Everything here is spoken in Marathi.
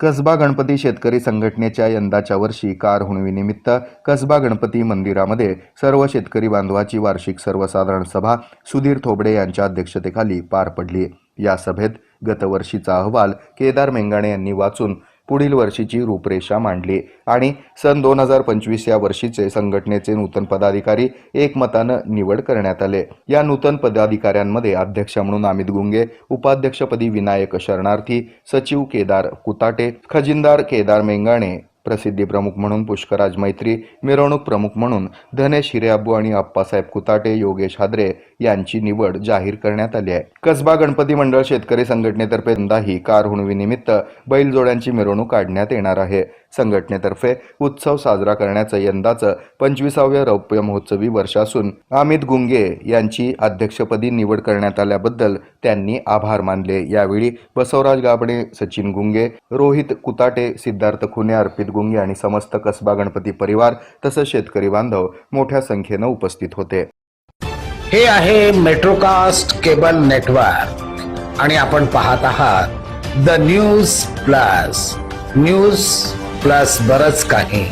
कसबा गणपती शेतकरी संघटनेच्या यंदाच्या वर्षी कार हुणवीनिमित्त कसबा गणपती मंदिरामध्ये सर्व शेतकरी बांधवाची वार्षिक सर्वसाधारण सभा सुधीर थोबडे यांच्या अध्यक्षतेखाली पार पडली. या सभेत गतवर्षीचा अहवाल केदार मेंगाणे यांनी वाचून पुढील वर्षीची रूपरेषा मांडली. आणि सन दोन हजार पंचवीस या वर्षीचे संघटनेचे नूतन पदाधिकारी एकमतानं निवड करण्यात आले. या नूतन पदाधिकाऱ्यांमध्ये अध्यक्ष म्हणून अमित गुंगे उपाध्यक्षपदी विनायक शरणार्थी सचिव केदार कुताटे खजिनदार केदार मेंगाणे प्रसिद्धी प्रमुख म्हणून पुष्कराज मैत्री मिरवणूक प्रमुख म्हणून धनेश हिरेअब्बू आणि अप्पासाहेब कुताटे योगेश हादरे यांची निवड जाहीर करण्यात आली आहे. कसबा गणपती मंडळ शेतकरी संघटनेतर्फे यंदाही कार हुणवीनिमित्त बैलजोड्यांची मिरवणूक काढण्यात येणार आहे. संघटनेतर्फे उत्सव साजरा करण्याचं यंदाचं पंचवीसाव्या रौप्य महोत्सवी वर्ष असून अमित गुंगे यांची अध्यक्षपदी निवड करण्यात आल्याबद्दल त्यांनी आभार मानले. यावेळी बसवराज गाबणे सचिन गुंगे रोहित कुताटे सिद्धार्थ खुने अर्पित गुंगे आणि समस्त कसबा गणपती परिवार तसंच शेतकरी बांधव मोठ्या संख्येनं उपस्थित होते. हे आहे मेट्रोकास्ट केबल नेटवर्क आणि आपण पाहत आहात the news plus news plus बरच काही.